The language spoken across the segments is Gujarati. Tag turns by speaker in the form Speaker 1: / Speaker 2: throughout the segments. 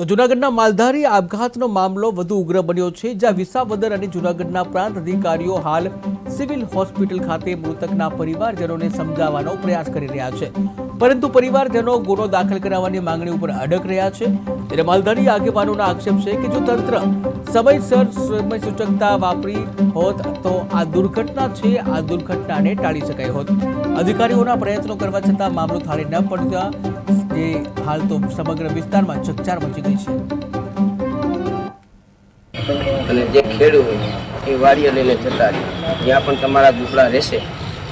Speaker 1: તો જૂનાગઢના માલધારી આપઘાતનો મામલો વધુ ઉગ્ર બન્યો છે, જ્યાં વિસાવદર અને જૂનાગઢના પ્રાંત અધિકારીઓ હાલ સિવિલ હોસ્પિટલ ખાતે મૃતકના પરિવારજનોને સમજાવવાનો પ્રયાસ કરી રહ્યા છે. પરંતુ પરિવારજનો ગુનો દાખલ કરાવવાની માંગણી ઉપર અડક રહ્યા છે. ત્યારે માલધારી આગેવાનોના આક્ષેપ છે કે જો તંત્ર સમયસર સમય સૂચકતા વાપરી હોત તો આ દુર્ઘટના છે, આ દુર્ઘટનાને ટાળી શકાય હોત. અધિકારીઓના પ્રયત્નો કરવા છતાં મામલો થાળે ન પડતા જે હાલ તો સમગ્ર વિસ્તારમાં ચકચાર મચી ગઈ છે.
Speaker 2: અને જે હોય, એ વાડીએ લઈને જતા રહે. જ્યાં પણ તમારા ઝૂંપડા રહેશે,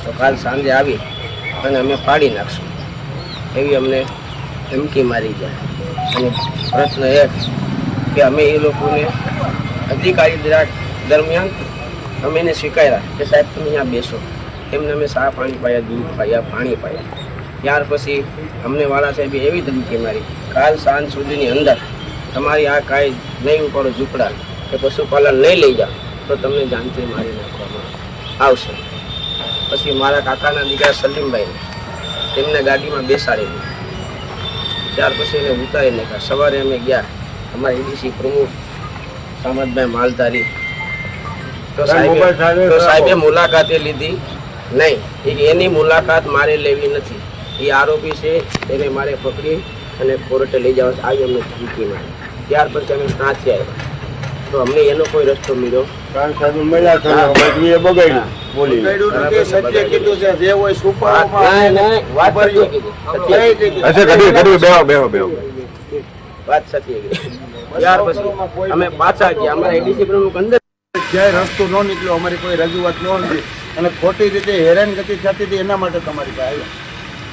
Speaker 2: તો કાલ સાંજે આવી અને અમે પાડી નાખશું. એવી અમને ધમકી મારી જાય. અને પ્રશ્ન એ કે અમે એ લોકોને અધિકારી દરમિયાન અમે એને સ્વીકાર્યા કે સાહેબ, તમે અહીંયા બેસો. એમને અમે સા પાણી પાયા દૂધ પાયા પાણી પાયા ત્યાર પછી અમને વાળા સાહેબે એવી ધમકી મારી કાલ સાંજ સુધીની અંદર તમારી આ કાંઈ નહીં ઉપાડો ઝૂંપડા કે પશુપાલન નહીં લઈ જાઓ તો તમને જાનથી મારી નાખવામાં આવશે. પછી મારા કાકાના દીકરા સલીમભાઈને તેમને ગાડીમાં બેસાડેલી ત્યાર પછી એને ઉતારી નાખ્યા. સવારે અમે ગયા. અમારા એડીસી પ્રમુખ સામતભાઈ માલધારી તો સાહેબે મુલાકાતે લીધી. નહીં એની મુલાકાત મારે લેવી નથી. એ આરોપી છે એને મારે પકડી અને કોર્ટે લઈ જવા આવી અમને ધમકી મારી. ત્યાર પછી અમે ત્યાંથી આવ્યા. તો અમને એનો કોઈ રસ્તો મળ્યો
Speaker 3: કારણ સાહેબ મળ્યા હતા બધું એ બગાડ્યું બોલી.
Speaker 2: સત્ય કીધું
Speaker 3: છે જે હોય
Speaker 2: નહીં, નહીં, વાત સત્ય કીધી.
Speaker 3: અચ્છા કઢી કઢી બેહો બેહો બેહો
Speaker 2: વાત સત્ય કીધી. ત્યાર પછી અમે પાછા ગયા. અમારા એડીસી પ્રમુખ અંદર
Speaker 3: ક્યાંય રસ્તો ન નીકળ્યો અમારી કોઈ રજૂઆત ન હતી. અને ખોટી રીતે હેરાનગતિ થતી હતી એના માટે તમારી પાસે આવ્યા.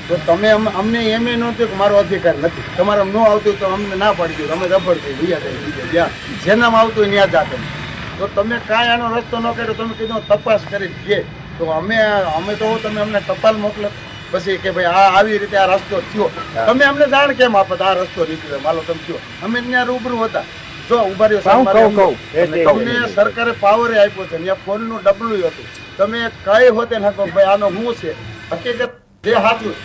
Speaker 3: તો તમે અમને એમ એ નહોતું કે મારો અધિકાર નથી. તમારે ન આવતું તો અમને ના પાડી દો. અમે રબડ થઈ ગયા થઈ બીજે જ્યાં જેનામાં આવતું ત્યાં જાતે તો તમે કાંઈ આનો રસ્તો ન કર્યો તમે કીધું તપાસ કરી જે તો અમે અમે તો તમે અમને ટપાલ મોકલો. પછી કે ભાઈ આ આવી રીતે આ રસ્તો થયો. તમે અમને જાણ કેમ આપત આ રસ્તો નીકળ્યો? માલો તમે થયો. અમે ત્યાં રૂબરૂ હતા. જો ઊભા રહ્યો તમને સરકારે પાવર આપ્યો છે ત્યાં ફોનનું ડબલું હતું. તમે કઈ હોતે નાખો ભાઈ આનો હું છે? હકીકત જે સાચું